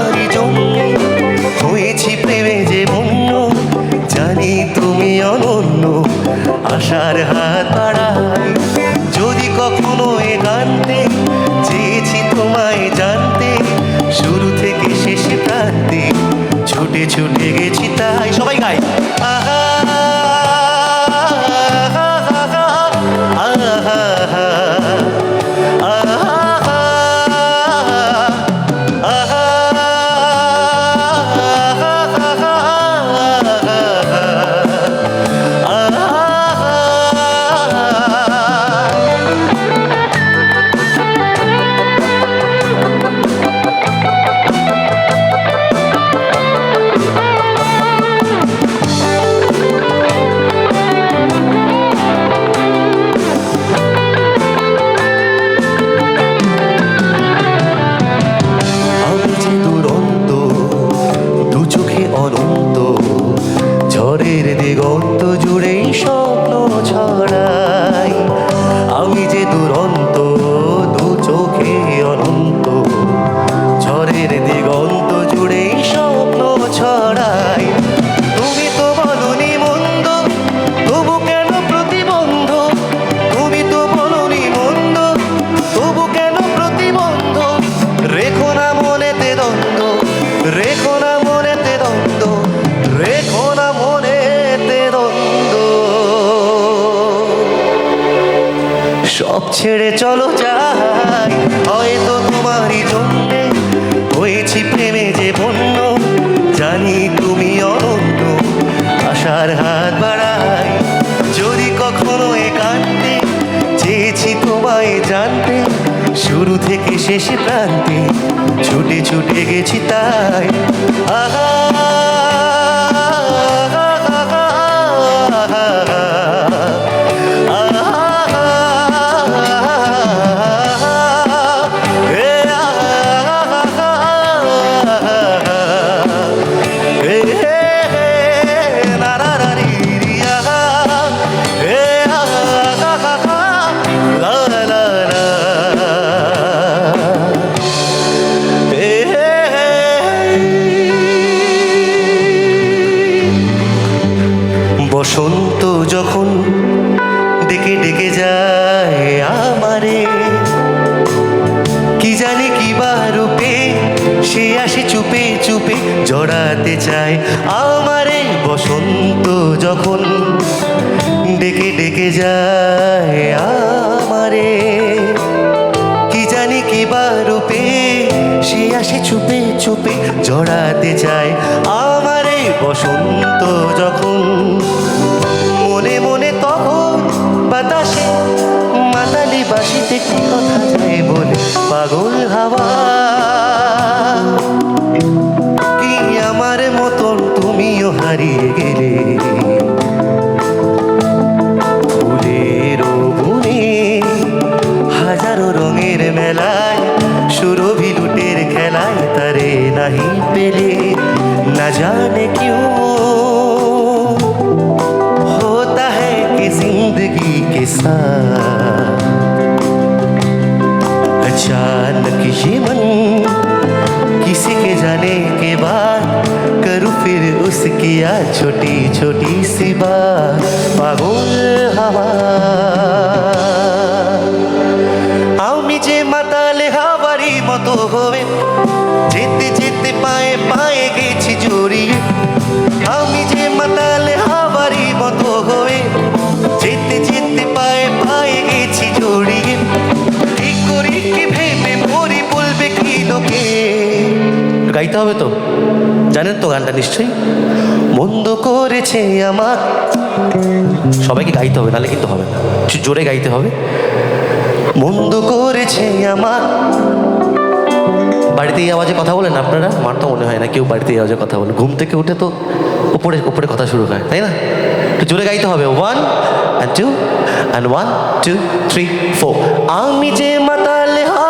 তোমারই জন্য। হয়েছি প্রেমে যে জানি তুমি অনন্য। আশার হাত যদি কখনো এ গানতে চেয়েছি তোমায় জানতে, শুরু থেকে শেষে প্রান্তে ছুটে ছুটে গেছি তাই। সবাই গাই আহা! সব ছেড়ে চলো যাই। হয়তো তোমারই জন্যে হয়েছি প্রেমে যে বন্য জানি তুমি অনন্য, আশার হাত বাড়াই। যদি কখনো একান্তে চেয়েছি তোমায় জানতে, শুরু থেকে শেষ প্রান্তে, ছুটে ছুটে গেছি তাই। আহা! বসন্ত যখন ডেকে ডেকে যায় আমারে। কি জানি কি বা রূপে সে আসে চুপে চুপে জড়াতে চায় আমারে। বসন্ত যখন ডেকে ডেকে যায় আমারে। কি জানি কি বা রূপে সে আসে চুপে চুপে জড়াতে চায় আমারে। বসন্ত যখন মনে মনে তখন বাতাসে মাতালি বাসিতে কি কথা যায় বলে পাগল হাওয়া? কি আমার মতন তুমিও হারিয়ে গেলে? ফুলের হাজারো রঙের মেলায় সুরভি লুটের খেলায় তারে নাহি পেলে? जाने क्यों होता है कि ज़िंदगी के साथ? अचानक ये मन किसी के जाने के बाद करूँ फिर उसकी आ छोटी छोटी सी बात? पागुल हवा। মতো হবে যেতে যেতে পায়ে পায়ে গেছি জড়িয়ে। আমি যে মাতালে হাওয়ারি মতো হবে যেতে যেতে পায়ে পায়ে গেছি জড়িয়ে। কি করি কি ভেবে মরি বলবে কি লোকে? গাইতে হবে তো। জানেন তো গানটা নিশ্চয়ই? মন্দ করেছে আমার। সবাইকে গাইতে হবে, নাহলে কিন্তু হবে না। জোরে গাইতে হবে। মন্দ করেছে আমার। বাড়িতে এই আওয়াজে কথা বলেন আপনারা? আমার তো মনে হয় না কেউ বাড়িতে এই আওয়াজে কথা বলেন ঘুম থেকে উঠে তো উপরে উপরে কথা শুরু হয়, তাই না? একটু জোরে গাইতে হবে। One and two and one two three four আমি যে মাতালে হাওয়ারি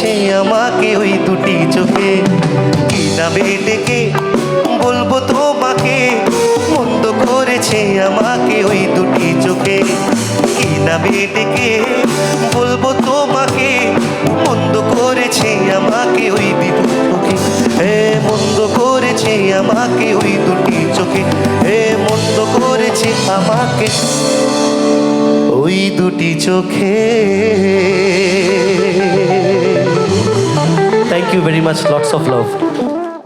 করেছে আমাকে ওই দুটি চোখে। কি নামে ডেকে বলব তোমাকে, মন্দ করেছে আমাকে ওই দুটি চোখে। কি নামে ডেকে বলব তোমাকে, মন্দ করেছে আমাকে ওই দুটি চোখে। হে মন্দ করেছে আমাকে ওই দুটি চোখে। হে মন্দ করেছে আমাকে ওই দুটি চোখে। Thank you very much. Lots of love.